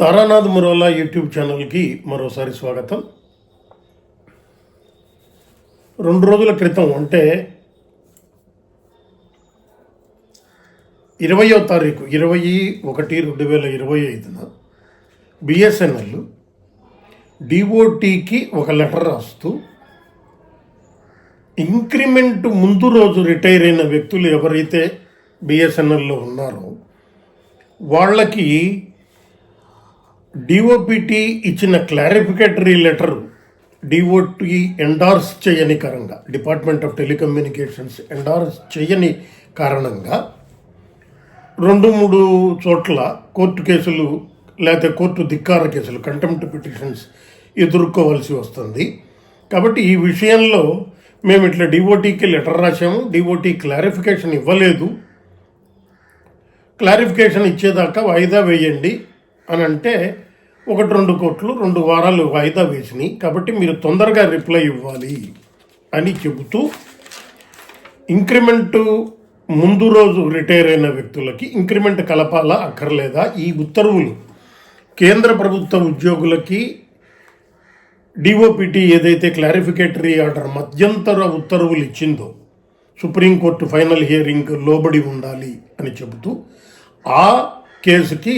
Taranath మురోలా YouTube ఛానల్కి మరోసారి స్వాగతం. రెండు రోజుల క్రితం అంటే ఇరవయో తారీఖు ఇరవై ఒకటి రెండు వేల ఇరవై ఐదున బిఎస్ఎన్ఎల్ డిఓటీకి ఒక లెటర్ రాస్తూ ఇంక్రిమెంట్ ముందు రోజు రిటైర్ అయిన వ్యక్తులు ఎవరైతే బిఎస్ఎన్ఎల్లో ఉన్నారో వాళ్ళకి డిఓపిటి ఇచ్చిన క్లారిఫికేటరీ లెటర్ డిఓటి ఎండార్స్ చేయని కారణంగా డిపార్ట్మెంట్ ఆఫ్ టెలికమ్యూనికేషన్స్ ఎండార్స్ చేయని కారణంగా రెండు మూడు చోట్ల కోర్టు కేసులు లేకపోతే కోర్టు ధిక్కార కేసులు కంటెంప్ట్ పిటిషన్స్ ఎదుర్కోవాల్సి వస్తుంది. కాబట్టి ఈ విషయంలో మేము ఇట్లా డిఓటీకి లెటర్ రాసాము డిఓటీ క్లారిఫికేషన్ ఇవ్వలేదు. క్లారిఫికేషన్ ఇచ్చేదాకా వాయిదా వేయండి. అని అంటే ఒకటి రెండు కోట్లు రెండు వారాలు వాయిదా వేసినాయి కాబట్టి మీరు తొందరగా రిప్లై ఇవ్వాలి అని చెబుతూ ఇంక్రిమెంటు ముందు రోజు రిటైర్ అయిన వ్యక్తులకి ఇంక్రిమెంట్ కలపాలా అక్కర్లేదా? ఈ ఉత్తర్వులు కేంద్ర ప్రభుత్వ ఉద్యోగులకి డిఓపిటి ఏదైతే క్లారిఫికేటరీ ఆర్డర్ మధ్యంతర ఉత్తర్వులు ఇచ్చిందో సుప్రీంకోర్టు ఫైనల్ హియరింగ్ లోబడి ఉండాలి అని చెబుతూ ఆ కేసుకి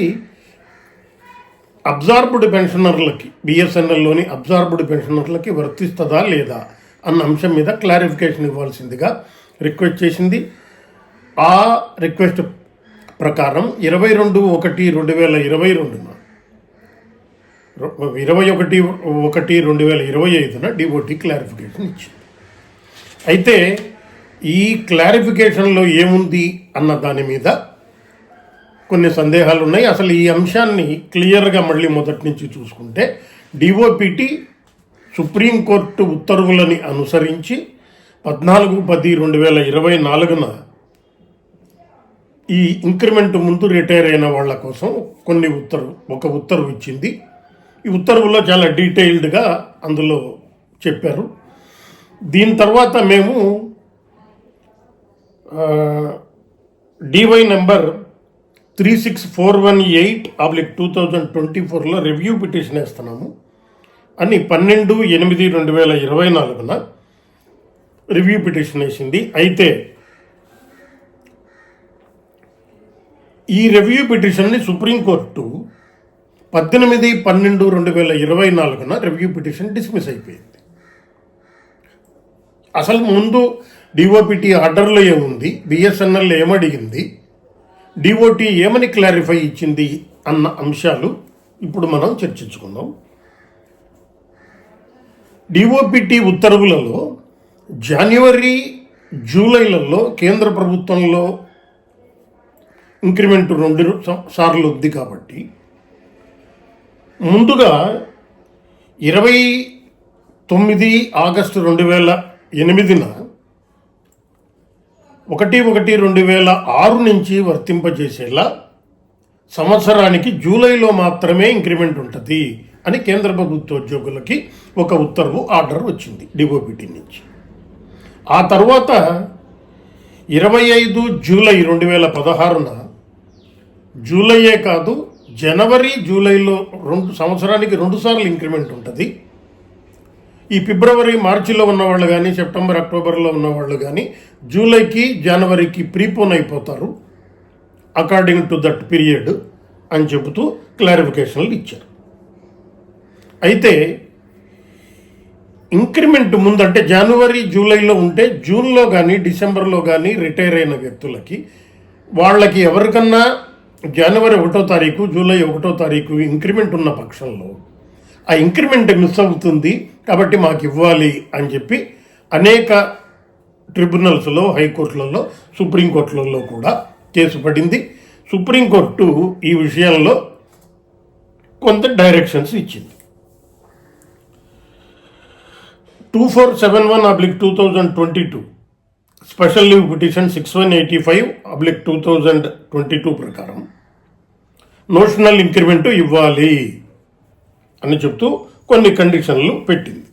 అబ్జార్బ్డ్ పెన్షనర్లకి బిఎస్ఎన్ఎల్లోని అబ్జార్బ్డ్ పెన్షనర్లకి వర్తిస్తుందా లేదా అన్న అంశం మీద క్లారిఫికేషన్ ఇవ్వాల్సిందిగా రిక్వెస్ట్ చేసింది. ఆ రిక్వెస్ట్ ప్రకారం ఇరవై రెండు ఒకటి రెండు వేల ఇరవై రెండున ఇరవై ఒకటి ఒకటి రెండు వేల ఇరవై ఐదున డిఓటి క్లారిఫికేషన్ ఇచ్చింది. అయితే ఈ క్లారిఫికేషన్లో ఏముంది అన్న దాని మీద కొన్ని సందేహాలు ఉన్నాయి అసలు ఈ అంశాన్ని క్లియర్గా మళ్ళీ మొదటి నుంచి చూసుకుంటే డిఓపిటి సుప్రీంకోర్టు ఉత్తర్వులని అనుసరించి పద్నాలుగు పది రెండు వేల ఇరవై నాలుగున ఈ ఇంక్రిమెంట్ ముందు రిటైర్ అయిన వాళ్ళ కోసం కొన్ని ఉత్తర్వు ఒక ఉత్తర్వు ఇచ్చింది. ఈ ఉత్తర్వులో చాలా డీటెయిల్డ్గా అందులో చెప్పారు. దీని తర్వాత మేము DY number three six four one eight oblique two thousand twenty ఫోర్లో రివ్యూ పిటిషన్ వేస్తున్నాము. అని పన్నెండు ఎనిమిది రెండు వేల ఇరవై నాలుగున రివ్యూ పిటిషన్ వేసింది. అయితే ఈ రివ్యూ పిటిషన్ని సుప్రీంకోర్టు పద్దెనిమిది పన్నెండు రెండు వేల ఇరవై నాలుగున రివ్యూ పిటిషన్ డిస్మిస్ అయిపోయింది. అసలు ముందు డిఓపిటి ఆర్డర్లో ఏముంది? బిఎస్ఎన్ఎల్ ఏమడిగింది? డిఓటి ఏమని క్లారిఫై ఇచ్చింది అన్న అంశాలు ఇప్పుడు మనం చర్చించుకుందాం. డిఓపిటి ఉత్తర్వులలో జనవరి జూలైలలో కేంద్ర ప్రభుత్వంలో ఇంక్రిమెంట్ రెండు సార్లు ఉంది కాబట్టి ముందుగా ఇరవై తొమ్మిది ఆగస్టు రెండు వేల ఎనిమిదిన ఒకటి ఒకటి రెండు వేల ఆరు నుంచి వర్తింపజేసేలా సంవత్సరానికి జూలైలో మాత్రమే ఇంక్రిమెంట్ ఉంటుంది అని కేంద్ర ప్రభుత్వ ఉద్యోగులకి ఒక ఉత్తర్వు ఆర్డర్ వచ్చింది డిఓపిటి నుంచి. ఆ తర్వాత ఇరవై ఐదు జూలై రెండు వేల పదహారున జూలైయే కాదు జనవరి జూలైలో రెండు సంవత్సరానికి రెండుసార్లు ఇంక్రిమెంట్ ఉంటుంది. ఈ ఫిబ్రవరి మార్చిలో ఉన్నవాళ్ళు కానీ సెప్టెంబర్ అక్టోబర్లో ఉన్నవాళ్ళు కానీ జూలైకి జనవరికి ప్రీపోన్ అయిపోతారు అకార్డింగ్ టు దట్ పీరియడ్ అని చెబుతూ క్లారిఫికేషన్లు ఇచ్చారు. అయితే ఇంక్రిమెంట్ ముందంటే జనవరి జూలైలో ఉంటే జూన్లో కానీ డిసెంబర్లో కానీ రిటైర్ అయిన వ్యక్తులకి వాళ్ళకి ఎవరికన్నా జనవరి ఒకటో తారీఖు జూలై ఒకటో తారీఖు ఇంక్రిమెంట్ ఉన్న పక్షంలో ఆ ఇంక్రిమెంట్ మిస్ అవుతుంది కాబట్టి మాకు ఇవ్వాలి అని చెప్పి అనేక ట్రిబ్యునల్స్లో హైకోర్టులలో సుప్రీంకోర్టులలో కూడా కేసు పడింది. సుప్రీంకోర్టు ఈ విషయంలో కొంత డైరెక్షన్స్ ఇచ్చింది. Two four seven one oblique two thousand twenty two special leave petition six one eighty five oblique two thousand twenty two ప్రకారం నోషనల్ ఇంక్రిమెంట్ ఇవ్వాలి అని చెప్తూ కొన్ని కండిషన్లు పెట్టింది.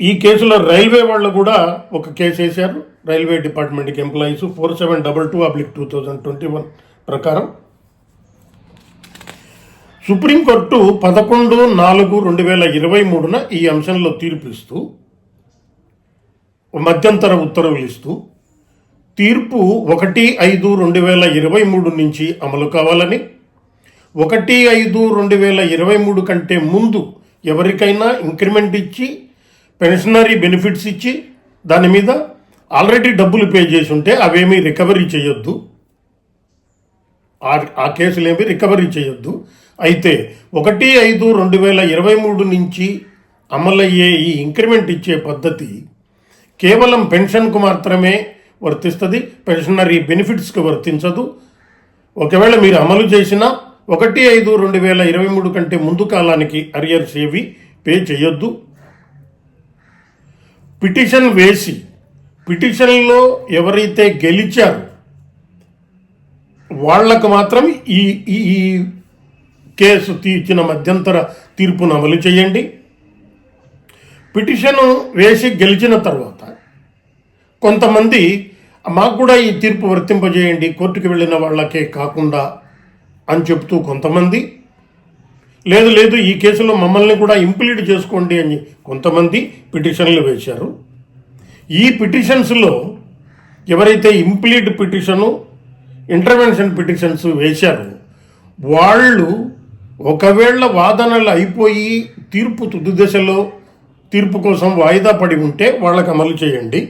ఈ కేసులో రైల్వే వాళ్ళు కూడా ఒక కేసు వేశారు. రైల్వే డిపార్ట్మెంట్కి employees four seven double two oblique two thousand twenty one ప్రకారం. సుప్రీంకోర్టు పదకొండు నాలుగు రెండు వేల ఇరవై మూడున ఈ అంశంలో తీర్పు ఇస్తూ మధ్యంతర ఉత్తర్వులు ఇస్తూ తీర్పు ఒకటి ఐదు రెండు వేల ఇరవై మూడు నుంచి అమలు కావాలని ఒకటి ఐదు రెండు వేల ఇరవై మూడు కంటే ముందు ఎవరికైనా ఇంక్రిమెంట్ ఇచ్చి పెన్షనరీ బెనిఫిట్స్ ఇచ్చి దాని మీద ఆల్రెడీ డబ్బులు పే చేసి ఉంటే అవేమీ రికవరీ చేయొద్దు. ఆ- ఆ కేసులు ఏమి రికవరీ చేయొద్దు. అయితే ఒకటి ఐదు రెండు వేల ఇరవై మూడు నుంచి అమలయ్యే ఈ ఇంక్రిమెంట్ ఇచ్చే పద్ధతి కేవలం పెన్షన్కు మాత్రమే వర్తిస్తుంది పెన్షనరీ బెనిఫిట్స్కి వర్తించదు. ఒకవేళ మీరు అమలు చేసిన ఒకటి ఐదు రెండు వేల ఇరవై మూడు కంటే ముందు కాలానికి అరియర్స్ ఏవి పే చేయొద్దు. పిటిషన్ వేసి పిటిషన్లో ఎవరైతే గెలిచారో వాళ్ళకు మాత్రం ఈ ఈ కేసు తీర్చిన మధ్యంతర తీర్పును అమలు చేయండి. పిటిషన్ వేసి గెలిచిన తర్వాత కొంతమంది మాకు కూడా ఈ తీర్పు వర్తింపజేయండి కోర్టుకు వెళ్ళిన వాళ్ళకే కాకుండా అని చెప్తూ కొంతమంది లేదు లేదు ఈ కేసులో మమ్మల్ని కూడా ఇంప్లీట్ చేసుకోండి అని కొంతమంది పిటిషన్లు వేశారు. ఈ పిటిషన్స్లో ఎవరైతే ఇంప్లీట్ పిటిషను ఇంటర్వెన్షన్ పిటిషన్స్ వేశారో వాళ్ళు ఒకవేళ వాదనలు అయిపోయి తీర్పు తుది దశలో తీర్పు కోసం వాయిదా పడి ఉంటే వాళ్ళకి అమలు చేయండి.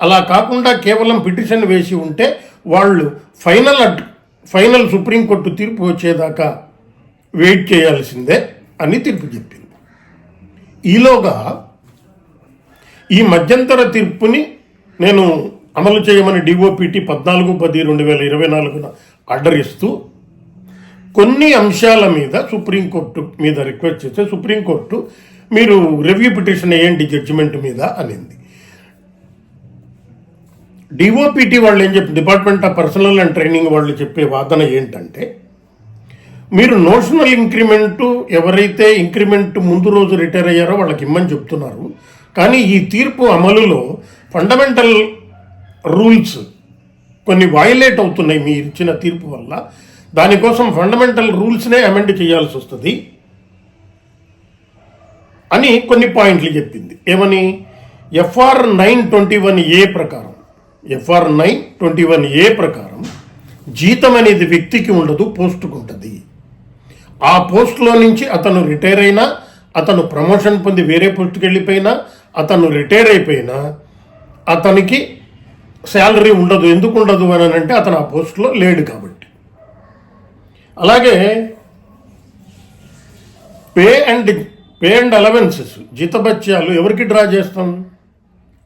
అలా కాకుండా కేవలం పిటిషన్ వేసి ఉంటే వాళ్ళు ఫైనల్ అట్ ఫైనల్ సుప్రీంకోర్టు తీర్పు వచ్చేదాకా వెయిట్ చేయాల్సిందే అని తీర్పు చెప్పింది. ఈలోగా ఈ మధ్యంతర తీర్పుని నేను అమలు చేయమని డిఓపిటి పద్నాలుగు పది రెండు వేల ఇరవై నాలుగున ఆర్డర్ ఇస్తూ కొన్ని అంశాల మీద సుప్రీంకోర్టు మీద రిక్వెస్ట్ చేస్తే సుప్రీంకోర్టు మీరు రివ్యూ పిటిషన్ వేయండి జడ్జిమెంట్ మీద అనింది. డిఓపిటి వాళ్ళు ఏం చెప్పి department of personnel and training వాళ్ళు చెప్పే వాదన ఏంటంటే మీరు నోషనల్ ఇంక్రిమెంటు ఎవరైతే ఇంక్రిమెంట్ ముందు రోజు రిటైర్ అయ్యారో వాళ్ళకి ఇమ్మని చెప్తున్నారు. కానీ ఈ తీర్పు అమలులో ఫండమెంటల్ రూల్స్ కొన్ని వయలేట్ అవుతున్నాయి మీరు ఇచ్చిన తీర్పు వల్ల. దానికోసం ఫండమెంటల్ రూల్స్నే అమెండ్ చేయాల్సి వస్తుంది. అని కొన్ని పాయింట్లు చెప్పింది. ఏమని? FR nine twenty one A ప్రకారం. FR nine twenty one A ప్రకారం జీతం అనేది వ్యక్తికి ఉండదు పోస్టుకు ఉంటుంది. ఆ పోస్ట్లో నుంచి అతను రిటైర్ అయినా అతను ప్రమోషన్ పొంది వేరే పోస్టుకి వెళ్ళిపోయినా అతను రిటైర్ అయిపోయినా అతనికి శాలరీ ఉండదు. ఎందుకు ఉండదు అని అంటే అతను ఆ పోస్ట్లో లేడు కాబట్టి. అలాగే pay and pay and allowances జీతభత్యాలు ఎవరికి డ్రా చేస్తాం?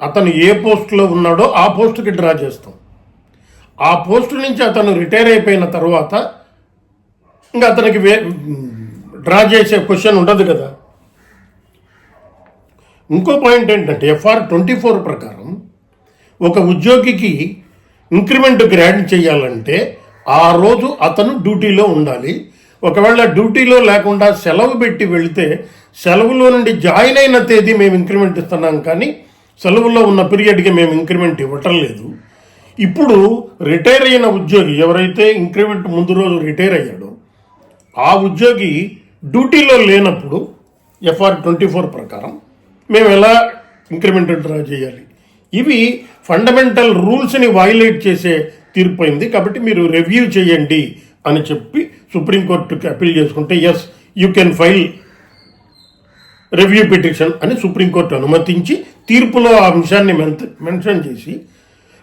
అతను ఏ పోస్ట్లో ఉన్నాడో ఆ పోస్టుకి డ్రా చేస్తాం. ఆ పోస్టు నుంచి అతను రిటైర్ అయిపోయిన తర్వాత ఇంకా అతనికి వే డ్రా చేసే క్వశ్చన్ ఉండదు కదా. ఇంకో పాయింట్ ఏంటంటే ఎఫ్ఆర్ ట్వంటీ ఫోర్ ప్రకారం ఒక ఉద్యోగికి ఇంక్రిమెంట్ గ్రాంట్ చేయాలంటే ఆ రోజు అతను డ్యూటీలో ఉండాలి. ఒకవేళ డ్యూటీలో లేకుండా సెలవు పెట్టి వెళితే సెలవులో నుండి జాయిన్ అయిన తేదీ మేము ఇంక్రిమెంట్ ఇస్తున్నాం కానీ సెలవులో ఉన్న పీరియడ్కి మేము ఇంక్రిమెంట్ ఇవ్వటం లేదు. ఇప్పుడు రిటైర్ అయిన ఉద్యోగి ఎవరైతే ఇంక్రిమెంట్ ముందు రోజు రిటైర్ అయ్యాడో ఆ ఉద్యోగి డ్యూటీలో లేనప్పుడు ఎఫ్ఆర్ ట్వంటీ ఫోర్ ప్రకారం మేము ఎలా ఇంక్రిమెంట్ డ్రా చేయాలి? ఇవి ఫండమెంటల్ రూల్స్ని వైలేట్ చేసే తీర్పు అయింది కాబట్టి మీరు రివ్యూ చేయండి అని చెప్పి సుప్రీంకోర్టుకి అప్పీల్ చేసుకుంటే yes you can file review petition అని సుప్రీంకోర్టు అనుమతించి తీర్పులో ఆ అంశాన్ని మెంత- మెన్షన్ చేసి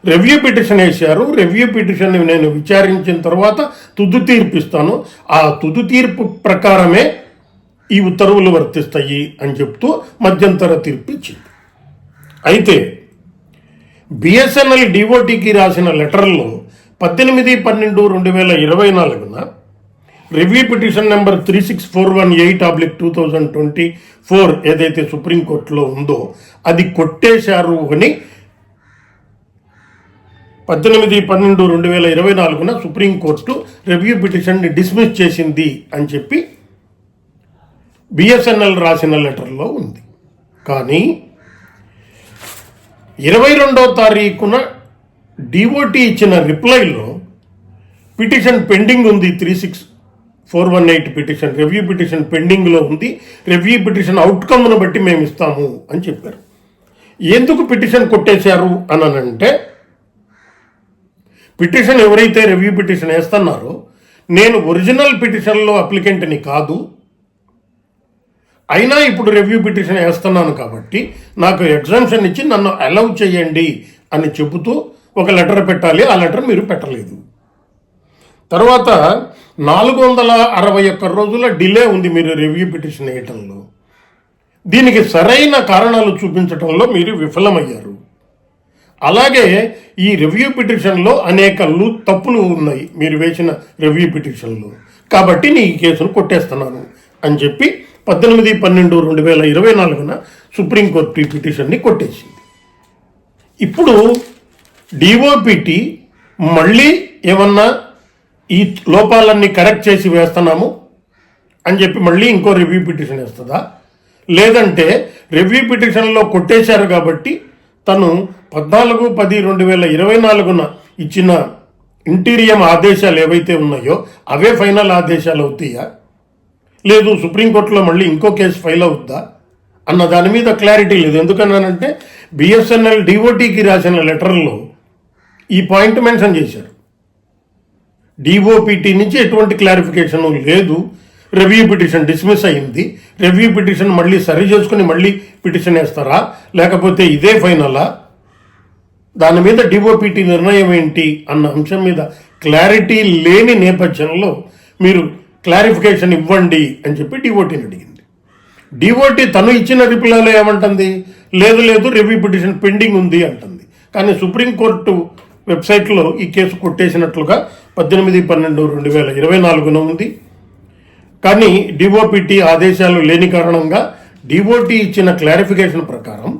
రివ్యూ పిటిషన్ వేశారు. రివ్యూ పిటిషన్ నేను విచారించిన తర్వాత తుది తీర్పు ఇస్తాను ఆ తుది తీర్పు ప్రకారమే ఈ ఉత్తర్వులు వర్తిస్తాయి అని చెప్తూ మధ్యంతర తీర్పు ఇచ్చింది అయితే బిఎస్ఎన్ఎల్ డిఓటికి రాసిన లెటర్లో పద్దెనిమిది పన్నెండు రెండు వేల ఇరవై నాలుగున review petition number three six four one eight oblique two thousand twenty four ఏదైతే సుప్రీంకోర్టులో ఉందో అది కొట్టేశారు అని పద్దెనిమిది పన్నెండు రెండు వేల ఇరవై నాలుగున సుప్రీంకోర్టు రివ్యూ పిటిషన్ని డిస్మిస్ చేసింది అని చెప్పి బిఎస్ఎన్ఎల్ రాసిన లెటర్లో ఉంది. కానీ ఇరవై రెండో తారీఖున డిఓటి ఇచ్చిన రిప్లైలో పిటిషన్ పెండింగ్ ఉంది. Three six four one eight petition review petition పెండింగ్లో ఉంది. రివ్యూ పిటిషన్ అవుట్కమ్ను బట్టి మేము ఇస్తాము అని చెప్పారు. ఎందుకు పిటిషన్ కొట్టేశారు అని అంటే పిటిషన్ ఎవరైతే రివ్యూ పిటిషన్ వేస్తున్నారో నేను ఒరిజినల్ పిటిషన్లో అప్లికెంట్ని కాదు. అయినా ఇప్పుడు రివ్యూ పిటిషన్ వేస్తున్నాను కాబట్టి నాకు ఎగ్జామ్షన్ ఇచ్చి నన్ను అలౌ చేయండి అని చెబుతూ ఒక లెటర్ పెట్టాలి. ఆ లెటర్ మీరు పెట్టలేదు. తర్వాత నాలుగు వందల అరవై ఒక్క రోజుల డిలే ఉంది మీరు రివ్యూ పిటిషన్ వేయటంలో. దీనికి సరైన కారణాలు చూపించడంలో మీరు విఫలమయ్యారు. అలాగే ఈ రివ్యూ పిటిషన్లో అనేకలు తప్పులు ఉన్నాయి. మీరు వేసిన రివ్యూ పిటిషన్లో కాబట్టి నీ ఈ కేసును కొట్టేస్తున్నాను అని చెప్పి పద్దెనిమిది పన్నెండు రెండు వేల ఇరవై నాలుగున సుప్రీంకోర్టు ఈ పిటిషన్ని కొట్టేసింది. ఇప్పుడు డిఓపిటి మళ్ళీ ఏమన్నా ఈ లోపాలన్నీ కరెక్ట్ చేసి వేస్తున్నాము అని చెప్పి మళ్ళీ ఇంకో రివ్యూ పిటిషన్ వేస్తుందా? లేదంటే రివ్యూ పిటిషన్లో కొట్టేశారు కాబట్టి తను పద్నాలుగు పది రెండు వేల ఇరవై నాలుగున ఇచ్చిన ఇంటీరియం ఆదేశాలు ఏవైతే ఉన్నాయో అవే ఫైనల్ ఆదేశాలు అవుతాయా? లేదు సుప్రీంకోర్టులో మళ్ళీ ఇంకో కేసు ఫైల్ అవుద్దా? అన్న దాని మీద క్లారిటీ లేదు. ఎందుకన్నానంటే బిఎస్ఎన్ఎల్ డిఓటీకి రాసిన లెటర్లో ఈ పాయింట్ మెన్షన్ చేశారు. డిఓపిటి నుంచి ఎటువంటి క్లారిఫికేషన్ లేదు. రివ్యూ పిటిషన్ డిస్మిస్ అయింది. రివ్యూ పిటిషన్ మళ్ళీ సరి చేసుకుని మళ్ళీ పిటిషన్ వేస్తారా? లేకపోతే ఇదే ఫైనలా? దాని మీద డిఓపిటి నిర్ణయం ఏంటి అన్న అంశం మీద క్లారిటీ లేని నేపథ్యంలో మీరు క్లారిఫికేషన్ ఇవ్వండి అని చెప్పి డిఓటీని అడిగింది. డిఓటీ తను ఇచ్చిన రిప్లైలో ఏమంటుంది? లేదు లేదు రివ్యూ పిటిషన్ పెండింగ్ ఉంది అంటుంది. కానీ సుప్రీంకోర్టు వెబ్సైట్లో ఈ కేసు కొట్టేసినట్లుగా పద్దెనిమిది పన్నెండు రెండు వేల ఇరవై నాలుగున ఉంది. కానీ డిఓపిటి ఆదేశాలు లేని కారణంగా డిఓటి ఇచ్చిన క్లారిఫికేషన్ ప్రకారం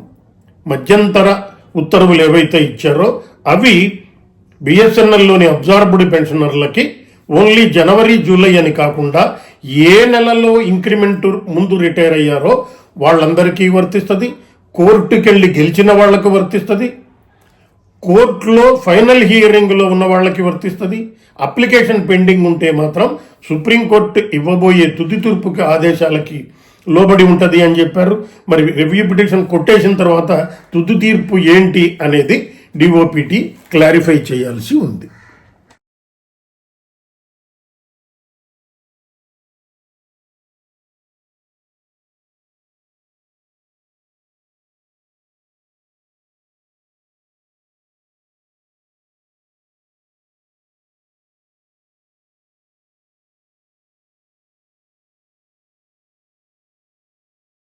మధ్యంతర ఉత్తర్వులు ఏవైతే ఇచ్చారో అవి బిఎస్ఎన్ఎల్లోని అబ్జార్బ్డ్ పెన్షనర్లకి ఓన్లీ జనవరి జూలై అని కాకుండా ఏ నెలలో ఇంక్రిమెంట్ ముందు రిటైర్ అయ్యారో వాళ్ళందరికీ వర్తిస్తుంది. కోర్టుకెళ్ళి గెలిచిన వాళ్ళకు వర్తిస్తుంది. కోర్టులో ఫైనల్ హియరింగ్లో ఉన్న వాళ్ళకి వర్తిస్తుంది. అప్లికేషన్ పెండింగ్ ఉంటే మాత్రం సుప్రీంకోర్టు ఇవ్వబోయే తుది తీర్పుకి ఆదేశాలకి లోబడి ఉంటుంది అని చెప్పారు. మరి రివ్యూ పిటిషన్ కొట్టేసిన తర్వాత తుది తీర్పు ఏంటి అనేది డిఓపిటి క్లారిఫై చేయాల్సి ఉంది.